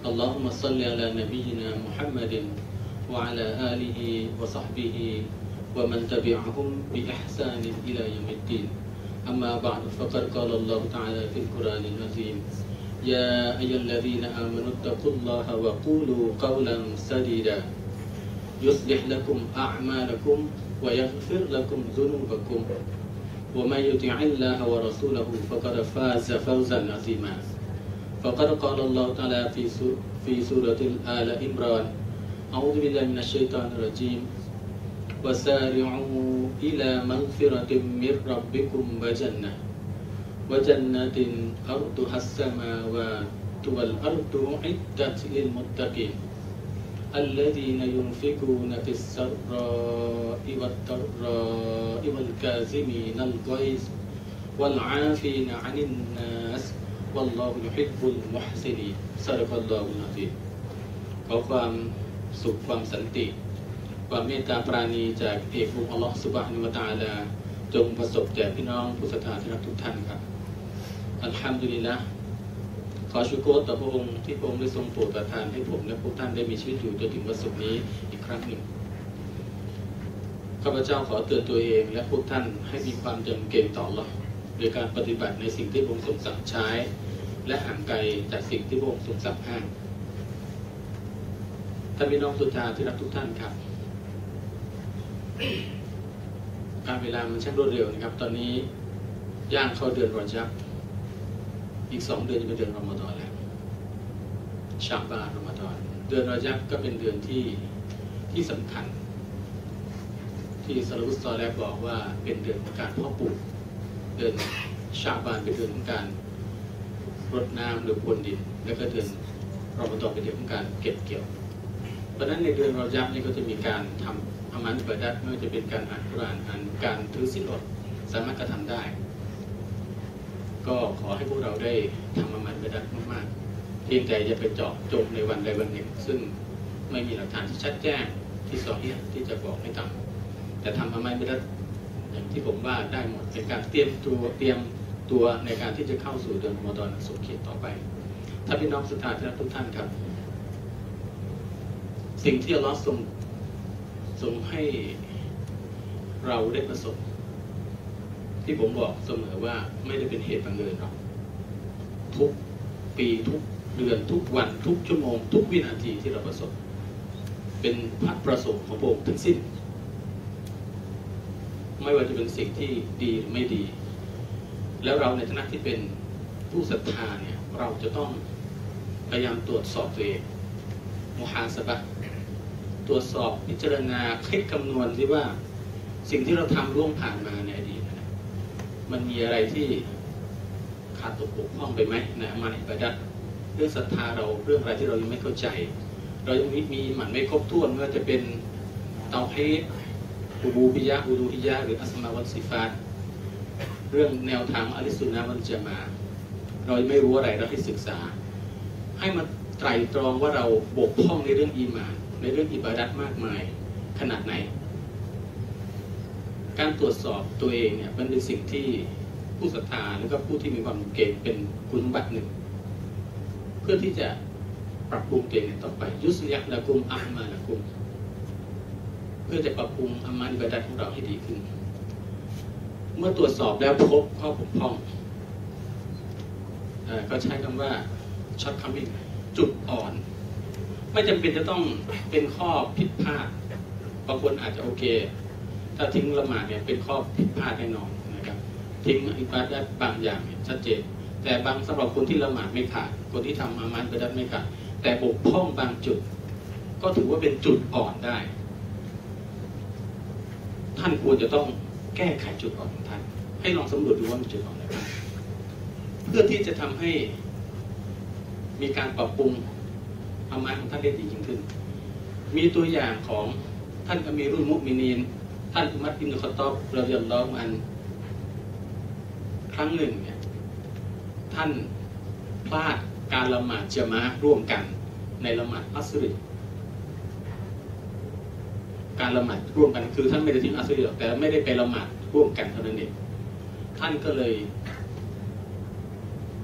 اللهم صل على نبينا محمد وعلى آله وصحبه ومن تبعهم بإحسان إلى يوم الدين. أما بعد فقد قال الله تعالى في القرآن العظيم يا أيها الذين آمنوا اتقوا الله وقولوا قولا سديدا. يصلح لكم أعمالكم ويغفر لكم ذنوبكم. ومن يطع الله ورسوله فقد فاز فوزا عظيما. فقد قال الله تعالى في في سورة آل عمران أعوذ بالله من الشيطان الرجيم. وسارعوا إلى مغفرة من ربكم وجنة وجنة أرضها السماوات والأرض عدت للمتقين. الذين ينفقون في السراء والضراء والكاظمين الغيظ والعافين عن الناس والله يحب المحسنين صدق الله العظيمขอความสุขความสันติ ความเมตตาปราณีจากเอกองค์อัลลอฮฺสุบฮานุวะตาลา จงประสบแก่พี่น้องผู้ศรัทธาที่รักทุกท่านครับ อัลฮัมดุลิลละขอชูโกรต่อพระองค์ที่พระองค์ได้ทรงโปรดประทานให้ผมและพวกท่านได้มีชีวิตอยู่จนถึงวันศุกร์นี้อีกครั้งหนึ่ง ข้าพเจ้าขอเตือนตัวเองและพวกท่านให้มีความจำเกรงต่อ Allah โดยการปฏิบัติในสิ่งที่พระองค์ทรงสั่งใช้ และห่างไกลจากสิ่งที่พระองค์ทรงสั่งห้ามท่านพี่น้องสุธาที่รักทุกท่านครับ การเวลามันช่างรวดเร็วนะครับ ตอนนี้ย่างเข้าเดือนรอจับ อีกสองเดือนจะเป็นเดือนรอมฎอนแล้วชาบานรอมฎอนเดือนรอจับก็เป็นเดือนที่ที่สำคัญ ที่ซาลุสตอแลบอกว่าเป็นเดือนของการพาะปลูก เดือนชาบานเป็นเดือนของการรดน้ำหรือพรวนดิน แล้วก็เดือนรอมฎอนเป็นเดือนของการเก็บเกี่ยว เพราะฉะนั้นในเดือนรอจับนี่ก็จะมีการทำอามันอิบาดัตไม่ว่าจะเป็นการอ่านกุรอานอ่านการถือศีลอดสามารถกระทำได้ ก็ขอให้พวกเราได้ทำอามันอิบาดัตมากๆเพียงแต่อย่าไปเจาะจงในวันใดวันหนึ่ง ซึ่งไม่มีหลักฐานที่ชัดแจ้งที่สอเฮียที่จะบอกให้ทำแต่ทำอามันอิบาดัต อย่างที่ผมว่าได้หมดเป็นการเตรียมตัวเตรียมตัวในการที่จะเข้าสู่เดือนมฎอนสุขเขตต่อไป ถ้าพี่น้องสุดท้ายทุกท่านครับ สิ่งที่อัลลอฮ์ทรงทรงให้เราได้ประสบ ที่ผมบอกเสมอว่าไม่ได้เป็นเหตุบังเอิญหรอกทุกปีทุกเดือนทุกวันทุกชั่วโมง ทุกวินาทีที่เราประสบ เป็นพระประสงค์ของพระองค์ทั้งสิ้น ไม่ว่าจะเป็นสิ่งที่ดีหรือไม่ดี แล้วเราในฐานะที่เป็นผู้ศรัทธาเนี่ยเราจะต้องพยายามตรวจสอบตัวเองมุฮาสบะตรวจสอบพิจารณาคิดคำนวณที่ว่าสิ่งที่เราทำร่วงผ่านมาในอดีตนะมันมีอะไรที่ขาดตกบกพร่องไปไหมในอามันอิบาดัตเรื่องศรัทธาเราเรื่องอะไรที่เรายังไม่เข้าใจ เรายังมีมีหมันไม่ครบถ้วนไม่ว่าจะเป็นเตาเพศ อูบูปิยะอูดูฮิยะหรืออัสมาวัตสิฟาตเรื่องแนวทางอลิสุนนะมันจะมา เราไม่รู้อะไรเราให้ศึกษา ให้มาไตรตรองว่าเราบกพร่องในเรื่องอีมาน ในเรื่องอิบาดัตมากมายขนาดไหน การตรวจสอบตัวเองเนี่ยมันเป็นสิ่งที่ผู้ศรัทธาแล้วก็ผู้ที่มีความเก่งเป็นคุณบัติหนึ่ง เพื่อที่จะปรับปรุงตัวเองต่อไป ยุสลิยะละกุมอามาละกุม พื่อจะปรับปรุงอามาอิบาดัตของเราให้ดีขึ้น เมื่อตรวจสอบแล้วพบข้อบกพร่องก็ใช้คำว่าช็อตคัมมิ่งจุดอ่อน ไม่จำเป็นจะต้องเป็นข้อผิดพลาดบางคนอาจจะโอเค ถ้าทิ้งละหมาดเนี่ยเป็นข้อผิดพลาดแน่นอนนะครับ ทิ้งอิบาดัตบางอย่างชัดเจน แต่บางสำหรับคนที่ละหมาดไม่ขาด คนที่ทำอามันอิบาดัตไม่ขาดแต่บกพร่องบางจุด ก็ถือว่าเป็นจุดอ่อนได้ ท่านควรจะต้องแก้ไขจุดอ่อนของท่าน ให้ลองสำรวจดูว่ามีจุดอ่อนอะไรบ้างเพื่อที่จะทำให้มีการปรับปรุงอามาของท่านได้ดียิ่งขึ้น มีตัวอย่างของท่านอมีรุ่นมุมินีน ท่านอุมัดอินุขตอบเราเรียนร้องอัน ครั้งหนึ่งเนี่ยท่านพลาดการละหมาดเจมาร่วมกันในละหมาดอัสริ การละหมาดร่วมกันคือท่านไม่ได้ทิ้งอัสริหรอกแต่ไม่ได้ไปละหมาดร่วมกันเท่านั้นเองท่านก็เลย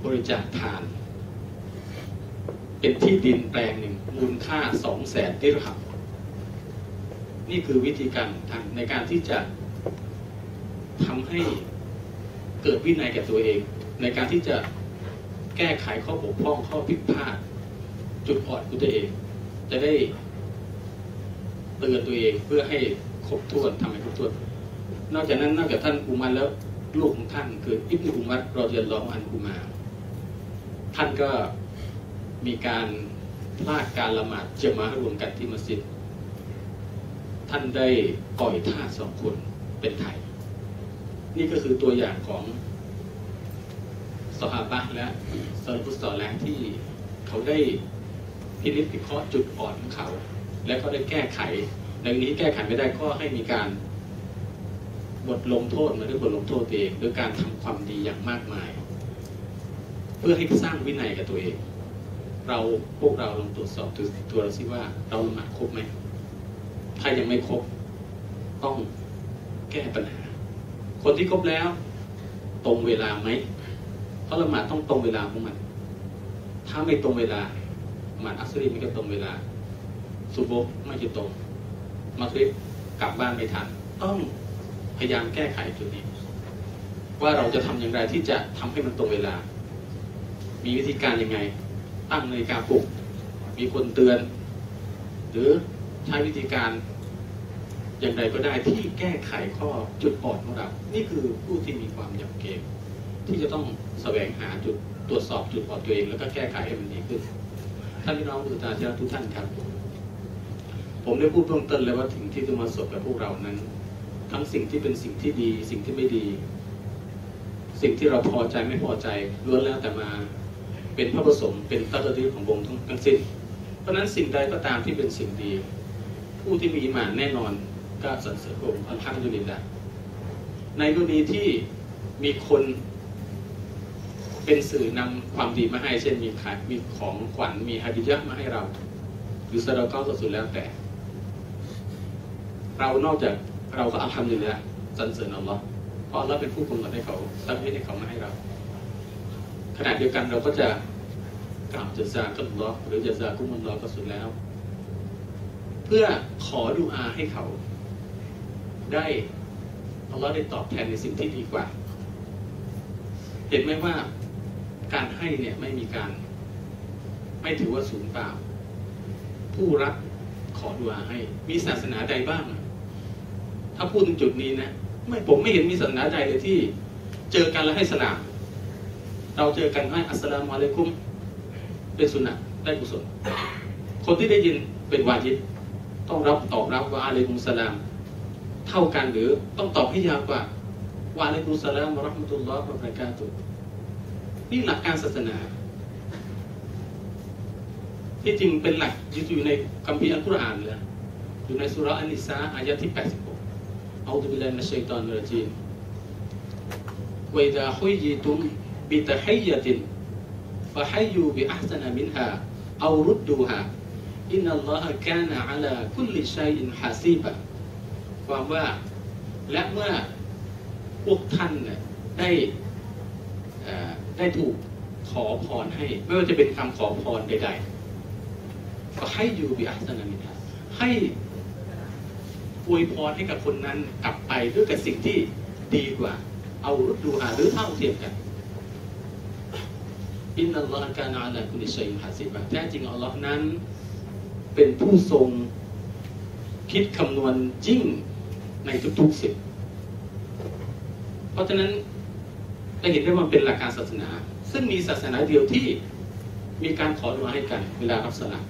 บริจาคทาน เป็นที่ดินแปลงหนึ่งมูลค่าสองแสนดิรหัมนี่คือวิธีการทางในการที่จะทำให้เกิดวินัยแก่ตัวเอง ในการที่จะแก้ไขข้อบกพร่องข้อผิดพลาด จุดอ่อนของตัวเอง จะได้ เตือนตัวเองเพื่อให้ครบถ้วนทำให้ครบถ้วน นอกจากนั้นนอกจากท่านอุมัรแล้วลูกของท่านคืออิบนุอุมัรรอเดียนร้องอันอุมา ท่านก็มีการพลาดการละหมาดเจมารวมกันที่มัสยิดท่านได้ปล่อยท่าสองคนเป็นไทย นี่ก็คือตัวอย่างของสหาบะและซอลฟุตซอลแลที่เขาได้พินิจพิเคราะห์จุดอ่อนของเขา และก็ได้แก้ไข ดังนี้แก้ไขไม่ได้ก็ให้มีการบทลงโทษมาด้วยบทลงโทษตัวเองด้วยการทำความดีอย่างมากมาย เพื่อให้สร้างวินัยกับตัวเอง เราพวกเราลองตรวจสอบตัวเราสิว่าเราละหมาดครบไหมถ้ายังไม่ครบต้องแก้ปัญหา คนที่ครบแล้ว ตรงเวลาไหมเพราะละหมาดต้องตรงเวลาของมัน ถ้าไม่ตรงเวลาหมาดอัสรีไม่ก็ตรงเวลา สุโบไม่จะตรงมาคริบกลับบ้านไม่ทัน ต้องพยายามแก้ไขจุดนี้ ว่าเราจะทำอย่างไรที่จะทำให้มันตรงเวลา มีวิธีการยังไง ตั้งนาฬิกาปลุก มีคนเตือน หรือใช้วิธีการอย่างไรก็ได้ที่แก้ไขข้อจุดอ่อนของเรา นี่คือผู้ที่มีความยำเกรงที่จะต้องแสวงหาจุดตรวจสอบจุดอ่อนตัวเอง แล้วก็แก้ไขให้มันดีขึ้น ท่านพี่น้องผู้ตาเจ้าทุกท่านครับ ผมได้พูดเบื้องต้นแล้วว่าถึงที่จะมาสบกับพวกเรานั้น ทั้งสิ่งที่เป็นสิ่งที่ดี สิ่งที่ไม่ดี สิ่งที่เราพอใจไม่พอใจล้วนแล้วแต่มาเป็นพระผสมเป็นตัตติของวงทั้งสิ้น เพราะนั้นสิ่งใดก็ตามที่เป็นสิ่งดี ผู้ที่มีมานแน่นอนก็สรรเสริญพระองค์อัลฮัมดุลิลละในกรณีที่มีคนเป็นสื่อนำความดีมาให้เช่นมีขายมีของขวัญมีฮาดิยะมาให้เรา หรือสดาก็สุดแล้วแต่ เรานอกจากเราก็อัลฮัมดุลิลละสรรเสริญอัลลอฮ์เพราะเราเป็นผู้กำหนดให้เขาตั้งให้เขามาให้เรา ขณะเดียวกันเราก็จะกล่าวจะซากัลลอฮ์หรือจะซากุมุลลอฮ์ก็สุดแล้ว เพื่อขอดูอาให้เขา ได้อัลลอฮ์ได้ตอบแทนในสิ่งที่ดีกว่า เห็นไหมว่าการให้เนี่ยไม่มีการ ไม่ถือว่าสูญเปล่า ผู้รับขอดูอาให้ มีศาสนาใดบ้าง ถ้าพูดถึงจุดนี้นะไม่ผมไม่เห็นมีศาสนาใดเลยที่ เจอกันแล้วให้สลาม เราเจอกันให้อัสลามุอะลัยกุม เป็นสุนัตได้กุศล คนที่ได้ยินเป็นวาจิบต้องรับตอบรับว่าอะลัยกุมสลาม เท่ากันหรือต้องตอบให้ยาวกว่าว่าอะลัยกุมสลามวะราะห์มะตุลลอฮ์วะบะเราะกาตุนี่หลักการศาสนา ที่จริงเป็นหลักอยู่ในคัมภีร์อัลกุรอานเลยอยู่ในสุราอันนิสาอายะที่86 เอาตุบิลลาฮิมินัชชัยฏอนรจีมวะอิดาฮุยยิตุมบิตะฮิยตินฟะฮัยยูบิอัฮซะนะมินฮาเอารุดดูฮาอินนัลลอฮะกานะอะลาคุลิชัยอินฮาซีบะความว่าและเมื่อพวกท่านเนี่ยได้ได้ถูกขอพรให้ ไม่ว่าจะเป็นคำขอพรใดๆก็ให้อยู่บิอัสนามิทาให้ อวยพรให้กับคนนั้นกลับไปด้วยกับสิ่งที่ดีกว่า เอารดูหาหรือเท่าเทียมกันอินนัลลอฮฺกานาอัลลกุลิชัยฮาซิบะแท้จริงอัลลอฮ์นั้น เป็นผู้ทรงคิดคำนวณยิ่งในทุกๆสิ่งเพราะฉะนั้นจะเห็นได้ว่าเป็นหลักการศาสนา ซึ่งมีศาสนาเดียวที่มีการขอดุอาให้กัน เวลารับสลัก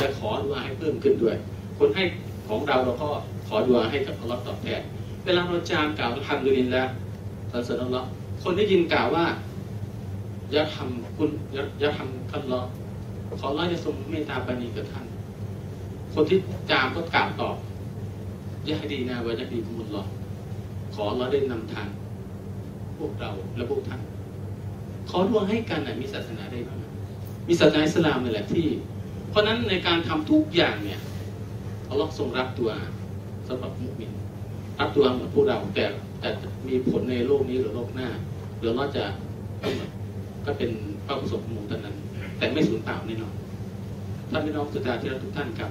จะขอดุอาให้เพิ่มขึ้นด้วย คนให้ของเราเราก็ ขอดุอาให้กับอัลลอฮ์ตอบแทน เวลาเราจามกล่าวทำดูลินแล้วสรรเสริญอัลลอฮ์คนได้ยินกล่าวว่าอย่าทำคุณอย่าอย่าทำคันลอขอร้อยจะทรงเมตตาปานีกับท่าน คนที่จามก็กล่าวตอบยาดีนะวะยาดีกุมุลลอขอเราได้นำทางพวกเราและพวกท่าน ขอดวงให้กันนะมีศาสนาได้บ้างมีศาสนาอิสลามนี่แหละที่ เพราะนั้นในการทำทุกอย่างเนี่ยอัลลอฮ์ทรงรับตัว สำหรับมุสลิมรับตัวเหมือนพวกเราแต่แต่มีผลในโลกนี้หรือโลกหน้าหรือเราจะก็เป็นพระประสบมุมเท่านั้น แต่ไม่สูญเปล่าแน่นอนท่านพี่น้องสุดาที่รักทุกท่านครับ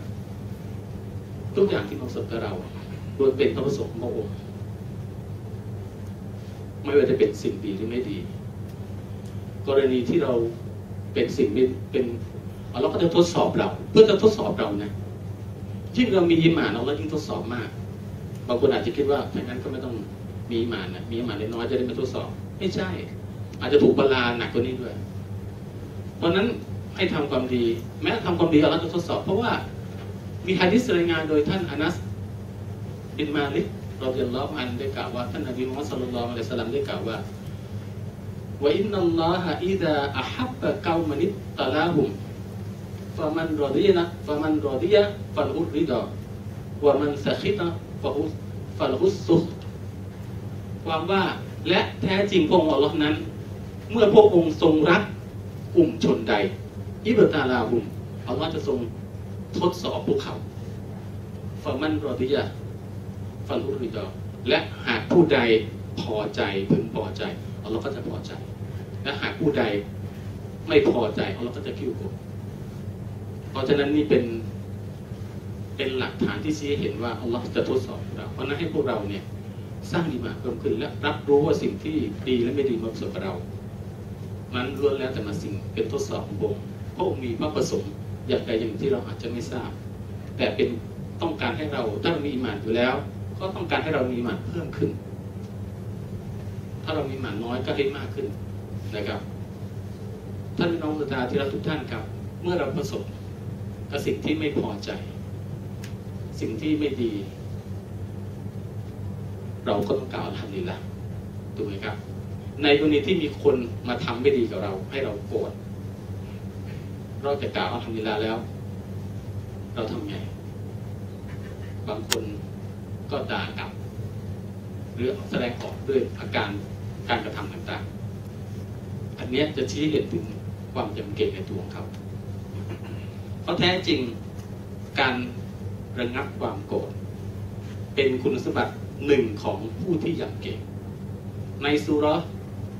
ทุกอย่างที่มาประสบกับเราโดยเป็นพระประสบของพระองค์ไม่ว่าจะเป็นสิ่งดีหรือไม่ดี กรณีที่เราเป็นสิ่งไม่เป็นเราก็จะทดสอบเรา เพื่อจะทดสอบเรานะ ยิ่งเรามีอิมานเราแล้วยิ่งทดสอบมาก บางคนอาจจะคิดว่าถ้างั้นก็ไม่ต้องมีอิมานนะมีอิมานน้อยจะได้มาทดสอบ ไม่ใช่ อาจจะถูกบาลาหนักกว่านี้ด้วย เพราะนั้นให้ทำความดี แม้ทำความดีเราจะทดสอบ เพราะว่ามีฮะดิษรายงานโดยท่านอานัสบินมาลิกเราเรียนรอบอันได้กล่าวว่าท่านนบีมุฮัมมัดสุลลัลอะลัยสลามได้กล่าวว่าว่าอินนัลลอฮะอิดะอัฮับะกาวมันิตตะลาฮุม ฟะมันรอดีนะฟะมันรอดียะฟัลอุริดะวะมันสะคิตะฟะฮุฟัลฮุสุความว่าและแท้จริงพระองค์อัลลอฮ์นั้น เมื่อพระองค์ทรงรักกลุ่มชนใด อิบตาลาหุมอัลลอฮ์จะทรงทดสอบพวกเขาฟะมันรอดียะฟันอุริดอและหากผู้ใดพอใจพึงพอใจอัลลอฮ์ก็จะพอใจ และหากผู้ใดไม่พอใจอัลลอฮ์ก็จะคิ้วกด เพราะฉะนั้นนี่เป็นเป็นหลักฐานที่ชี้เห็นว่าอัลลอฮ์จะทดสอบเรา เพราะนั้นให้พวกเราเนี่ยสร้างดีมาเพิ่มขึ้นและรับรู้ว่าสิ่งที่ดีและไม่ดีมาประสบกับเรานั้นล้วนแล้วแต่มาสิ่งเป็นทดสอบของพระองค์พระองค์มีพระประสงค์อย่างใดอย่างที่เราอาจจะไม่ทราบ แต่เป็นต้องการให้เราถ้าเรามีอิมานอยู่แล้ว ก็ต้องการให้เรามีอิมานเพิ่มขึ้น ถ้าเรามีอิมานน้อยก็ให้มากขึ้นนะครับ ท่านน้องสุตาที่รักทุกท่านครับ เมื่อเราประสบ กับสิ่งที่ไม่พอใจ สิ่งที่ไม่ดี เราก็ต้องกล่าวทำดีละถูกไหมครับ ในกรณีที่มีคนมาทำไม่ดีกับเรา ให้เราโกรธเราจะกล่าวทำดีละแล้ว เราทำไง บางคนก็ด่ากลับ หรือแสดงออกด้วยอาการการกระทำต่างๆ อันนี้จะชี้เห็นถึงความจำเก่งในตัวของเขา เพราะแท้จริงการระงับความโกรธเป็นคุณสมบัติหนึ่งของผู้ที่ยำเก่งในสุร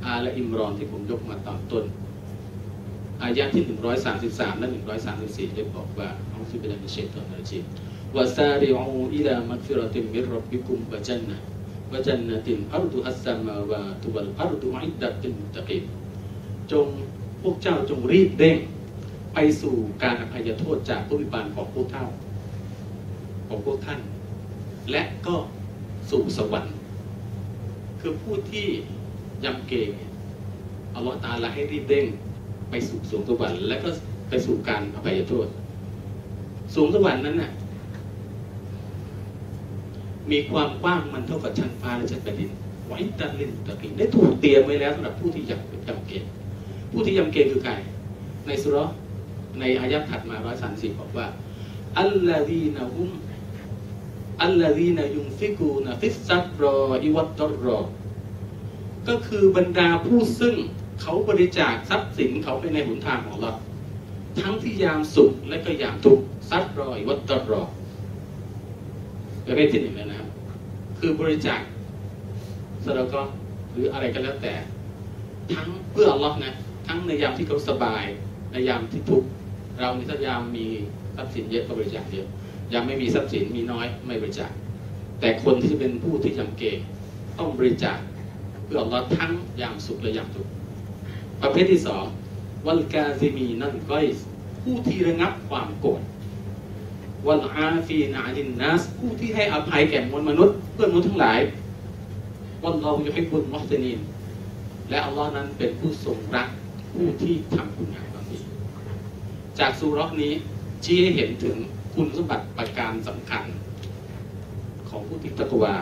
อาและอิมรอนที่ผมยกมาตอนต้น อายะที่ 133 และ 134 ได้บอกว่าอัลลอฮฺบิลาฮิเชตตอนรจีวะซาริอูอิลามักฟิรติมิรรบบิกุมวะจันนะวะจันนะตินอัรดุฮัสซามาวาตุวัลอัรดุอิดดัตินมุตะกีจงพวกเจ้าจงรีบเร่ง ไปสู่การอภัยโทษจากผู้วิบาลของพวกเจ้าของพวกท่าน และก็สู่สวรรค์ คือผู้ที่ยำเกรงอัลลอฮฺตาลาให้รีบเร่งไปสู่สวงสวรรค์และก็ไปสู่การอภัยโทษสวงสวรรค์นั้นน่ะมีความกว้างมันเท่ากับชั้นฟ้าและชั้นแผ่นดินไว้ตันลินตะกินได้ถูกเตรียมไว้แล้วสำหรับผู้ที่ยำยำเกรงผู้ที่ยำเกรงคือใครในสุร ในอายะถัดมาร้อยสามสิบบอกว่าอัลลอฮีนะฮุมอัลลอฮีนะยุงฟิกูนะฟิสซัตรออิวัตตรอ ก็คือบรรดาผู้ซึ่งเขาบริจาคทรัพย์สินเขาไปในหนทางของเราทั้งที่ยามสุขและก็ยามทุกข์ซัดรอยวัตตรอประเภทที่หนึ่งแล้วนะครับ คือบริจาคสระก็หรืออะไรก็แล้วแต่ ทั้งเพื่ออัลลอฮ์นะ ทั้งในยามที่เขาสบาย ในยามที่ทุกข์ เราในถ้ายามมีทรัพย์สินเยอะก็บริจาคเยอะยามไม่มีทรัพย์สินมีน้อยไม่บริจาค แต่คนที่เป็นผู้ที่ยำเกต้องบริจาคเพื่ออัลลอฮ์ทั้งยามสุขและยามทุกข์ประเภทที่สองวัลกาซิมีนั่นก็ผู้ที่ระงับความโกรธวัลอาฟีนาดินนัสผู้ที่ให้อภัยแก่มวลมนุษย์เพื่อนมนุษย์ทั้งหลายวันเราอยู่ให้บุญมุสลิมและอัลลอฮ์นั้นเป็นผู้ทรงรักผู้ที่ทำคุณงาม จากสุรอกนี้ชี้ให้เห็นถึงคุณสมบัติประการสำคัญ ของผู้ที่ตะกวา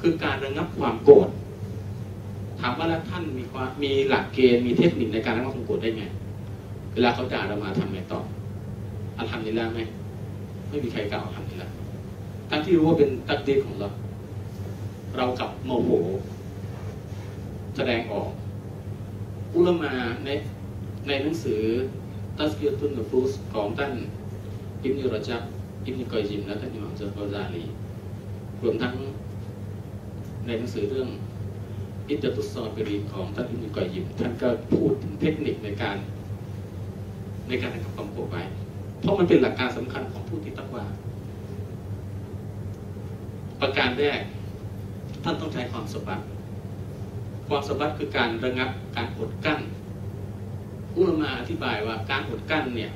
คือการระงับความโกรธถามว่าแล้วท่านมีความมีหลักเกณฑ์มีเทคนิคในการระงับความโกรธได้ไง เวลาเขาด่าเรามาทำไงต่ออัลฮัมดุลิละไหมไม่มีใครกล่าวอัลฮัมดุลิละทั้งที่รู้ว่าเป็นตักดีของเรา เรากับโมโห แสดงออกอุลมาในในหนังสือ ตัสกิยตุนนฟูสของท่านอิบนุรจับอิบนุกอยยิมและท่านอิหม่ามเซอร์กอซาลีรวมทั้งในหนังสือเรื่องอิดตุสซอบิรีของท่านอิบนุกอยยิมท่านก็พูดถึงเทคนิคในการ ในการทำความโกรไว้เพราะมันเป็นหลักการสำคัญของผู้ที่ตักว่า ประการแรก ท่านต้องใช้ความสบัดความสบัดคือการระงับการอดกั้น อุลมาอธิบายว่าการอดกั้นเนี่ย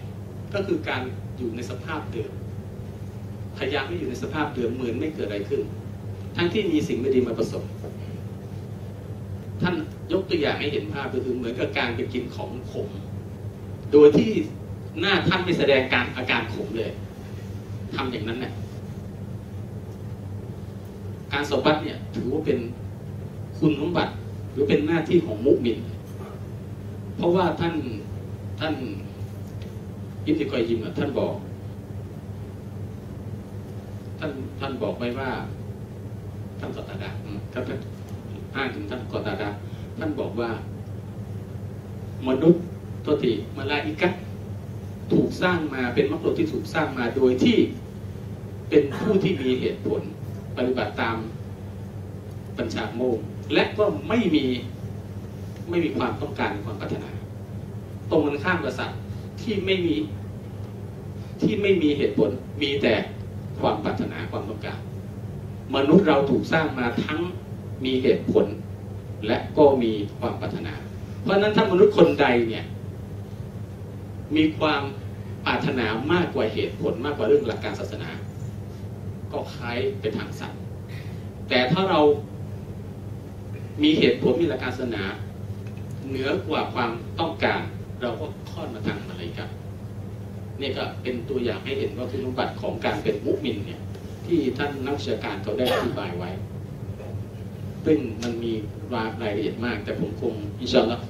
ก็คือการอยู่ในสภาพเดิมพยายามไม่อยู่ในสภาพเดิมเหมือนไม่เกิดอะไรขึ้น ทั้งที่มีสิ่งไม่ดีมาประสบท่านยกตัวอย่างให้เห็นภาพก็คือเหมือนกับการไปกินของขม โดยที่หน้าท่านไม่แสดงการอาการขมเลยทำอย่างนั้นเนี่ยการสบัดเนี่ยถือว่าเป็นคุณสมบัติหรือเป็นหน้าที่ของมุกมิน ราะว่าท่านท่านอิติกอยยิมท่านบอก ท่านท่านบอกไว้ว่า ท่านกอตาดาครับท่านอ้างถึงท่านกอตาดาท่านบอกว่า มนุษย์ตัวติมาลาอิกะถูกสร้างมาเป็นมรรคที่ถูกสร้างมาโดยที่เป็นผู้ที่มีเหตุผล ปฏิบัติตามปัญชาโมงและก็ไม่มี ไม่มีความต้องการความปรารถนา ตรงกันข้ามกับสัตว์ที่ไม่มีที่ไม่มีเหตุผลมีแต่ความปรารถนาความต้องการ มนุษย์เราถูกสร้างมาทั้งมีเหตุผล และก็มีความปรารถนา เพราะฉะนั้นถ้ามนุษย์คนใดเนี่ยมีความปรารถนามากกว่าเหตุผลมากกว่าเรื่องหลักการศาสนา ก็คล้ายไปทางสัตว์แต่ถ้าเรามีเหตุผลมีหลักการศาสนา เหนือกว่าความต้องการ เราก็ค่อนมาทางอะไรครับนี่ก็เป็นตัวอย่างให้เห็นว่าคุณสมบัติของการเป็นมุมินเนี่ยที่ท่านนักวิชาการเขาได้อธิบายไว้ ซึ่งมันมีรายละเอียดมาก แต่ผมคงอินชาอัลลอฮ์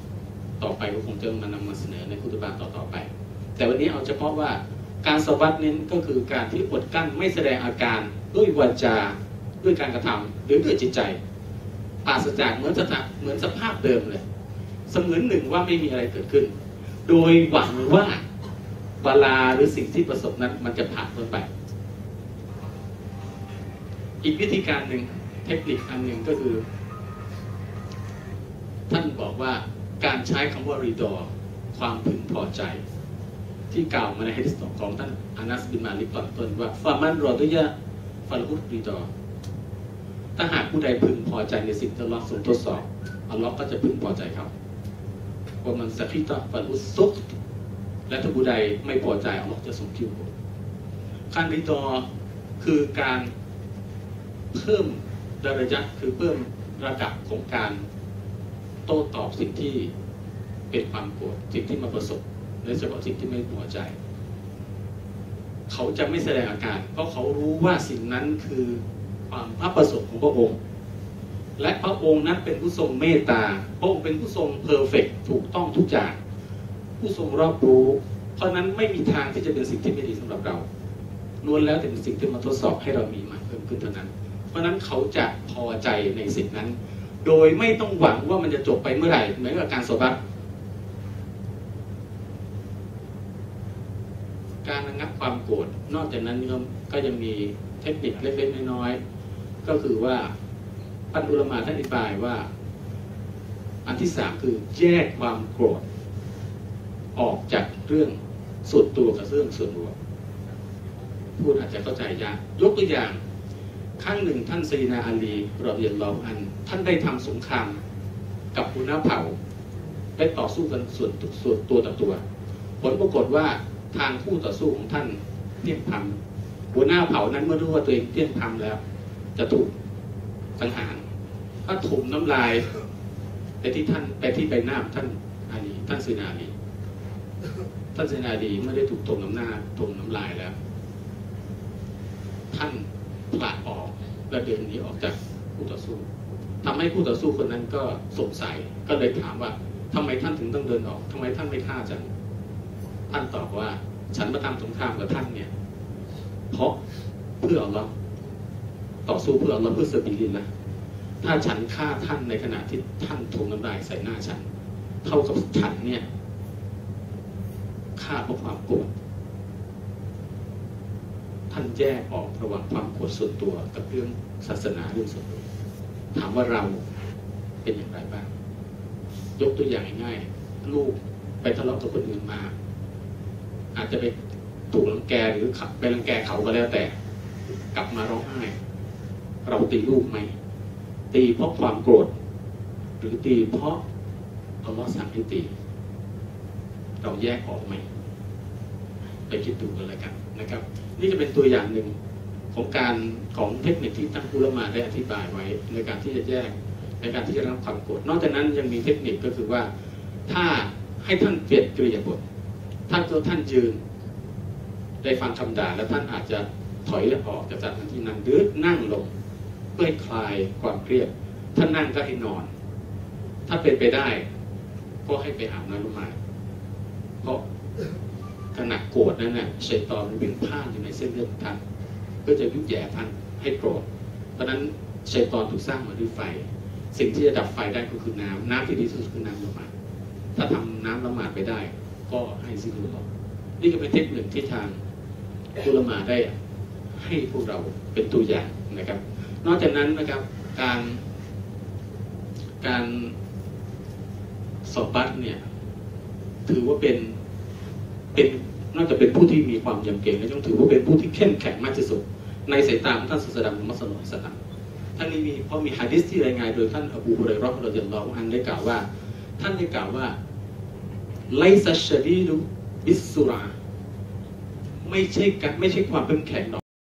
ต่อไปก็คงจะมานำมาเสนอในคุตบาต่อต่อไป แต่วันนี้เอาเฉพาะว่าการสวัสดเน้นก็คือการที่อดกั้นไม่แสดงอาการด้วยวาจาด้วยการกระทำหรือด้วยจิตใจปราศจากเหมือนสถาเหมือนสภาพเดิมเลย เสมือนหนึ่งว่าไม่มีอะไรเกิดขึ้น โดยหวังว่าเวลาหรือสิ่งที่ประสบนั้นมันจะผ่านพ้นไป อีกวิธีการหนึ่งเทคนิคอันหนึ่งก็คือ ท่านบอกว่าการใช้คำว่ารีดอความพึงพอใจ ที่กล่าวมาในฮะดิษของท่านอานัสบินมาลิกตอนต้นว่าฟามันรอดุยะฟาลุรีดอถ้าหากผู้ใดพึงพอใจในสิ่งที่อัลลอฮ์ทรงทดสอบอัลลอฮ์ก็จะพึงพอใจเขา ว่ามันสักิตะฟันอุสุกและถ้าผู้ใดไม่พอใจอัลลอฮ์จะทรงคิวการริดอคือการเพิ่มระยะคือเพิ่มระดับของการโต้ตอบสิ่งที่เป็นความโกรธสิ่งที่มาประสบในเฉพาะสิ่งที่ไม่พอใจ เขาจะไม่แสดงอาการ เพราะเขารู้ว่าสิ่งนั้นคือความพระประสงค์ของพระองค์ และพระองค์นั้นเป็นผู้ทรงเมตตา พระองค์เป็นผู้ทรงเพอร์เฟกถูกต้องทุกอย่าง ผู้ทรงรอบรู้ เพราะนั้นไม่มีทางที่จะเป็นสิ่งที่ไม่ดีสำหรับเราล้วนแล้วแต่เป็นสิ่งที่มาทดสอบให้เรามีมันเพิ่มขึ้นเท่านั้น เพราะนั้นเขาจะพอใจในสิ่งนั้น โดยไม่ต้องหวังว่ามันจะจบไปเมื่อไหร่เหมือนกับการสบัดการระงับความโกรธนอกจากนั้นก็ยังมีเทคนิคเล็กๆน้อยๆก็คือว่า พันอุลมาท่านอธิบายว่า อันที่สามคือแยกความโกรธ ออกจากเรื่องส่วนตัวกับเรื่องส่วนรวมพูดอาจจะเข้าใจยากยกตัวอย่างครั้งหนึ่งท่านซีนาอาลีรอเบียนลออัน ท่านได้ทำสงครามกับคุณน้าเผ่าไปต่อสู้กันส่วนส่วนตัวต่อตัว ผลปรากฏว่าทางผู้ต่อสู้ของท่านเพียงทำหัวหน้าเผ่านั้นเมื่อรู้ว่าตัวเองเพียงทำแล้ว จะถูกสังหาร ถ้าถมน้ำลายไปที่ท่านไปที่ใบหน้าท่านอาลีท่านซีนาอาลีท่านซีนาอาลีไม่ได้ถูกถมน้ำหน้าถมน้ำลายแล้ว ท่านผลาดออกและเดินหนีออกจากผู้ต่อสู้ทำให้ผู้ต่อสู้คนนั้นก็สงสัยก็เลยถามว่าทำไมท่านถึงต้องเดินออกทำไมท่านไม่ฆ่าจังท่านตอบว่า ฉันมาทำสงครามกับท่านเนี่ย เพราะเพื่ออัลลอฮ์ต่อสู้เพื่ออัลลอฮ์เพื่อเสบิลินนะ ถ้าฉันฆ่าท่านในขณะที่ท่านทวงน้ำลายใส่หน้าฉัน เท่ากับฉันเนี่ยฆ่าเพราะความโกรธท่านแยกออกระหว่างความโกรธส่วนตัวกับเรื่องศาสนาเรื่องส่วนตัวถามว่าเราเป็นอย่างไรบ้าง ยกตัวอย่างง่ายๆลูกไปทะเลาะกับคนอื่นมา อาจจะไปถูกรังแกหรือขับไปรังแกเขาก็แล้วแต่ กลับมาร้องไห้ เราตีลูกไหม ตีเพราะความโกรธ หรือตีเพราะอัลลอฮ์สั่งให้ตี เราแยกออกไหม ไปคิดดูกันเลยกันนะครับ นี่จะเป็นตัวอย่างหนึ่งของการของเทคนิคที่ตั้งผู้ละมาได้อธิบายไว้ ในการที่จะแยกในการที่จะรับความโกรธ นอกจากนั้นยังมีเทคนิคก็คือว่า ถ้าให้ท่านเปลี่ยนกริยาบทท่านก็ท่านยืน ได้ฟังคำด่าแล้วท่านอาจจะถอยออกจากสถานที่นั้นหรือนั่งลง เพื่อให้คลายความเครียด ถ้านั่งก็ให้นอน ถ้าเป็นไปได้ก็ให้ไปอาบน้ำลมาดเพราะขณะโกรธนั้นน่ะชัยตอนมันวิ่งผ่านอยู่ในเส้นเลือดท่านก็จะยุบแย่ท่านให้โกรธ เพราะนั้นชัยตอนถูกสร้างมาด้วยไฟ สิ่งที่จะดับไฟได้ก็คือน้ำน้ำที่ดีที่สุดคือน้ำละหมาดถ้าทำน้ำละหมาดไปได้ ก็ให้ซิกุลล์นี่ก็เป็นเทคนิคที่ทางอุลามาได้ให้พวกเราเป็นตัวอย่างนะครับ นอกจากนั้นนะครับการการสอบบัตรเนี่ยถือว่าเป็นเป็นนอกจากเป็นผู้ที่มีความยำเกรงแล้วยังถือว่าเป็นผู้ที่เข้มแข็งมากที่สุด ในสายตาของท่านศาสดามุมัสลตัลสลัมท่านนี้มีเพราะมีฮะดิษที่รายงานโดยท่านอบูฮุเรย์รอฮ์รดิยัลลอฮุอันได้กล่าวว่า ท่านได้กล่าวว่าไลซัชชดีดุบิสุราไม่ใช่การไม่ใช่ความเข้มแข็งหรอก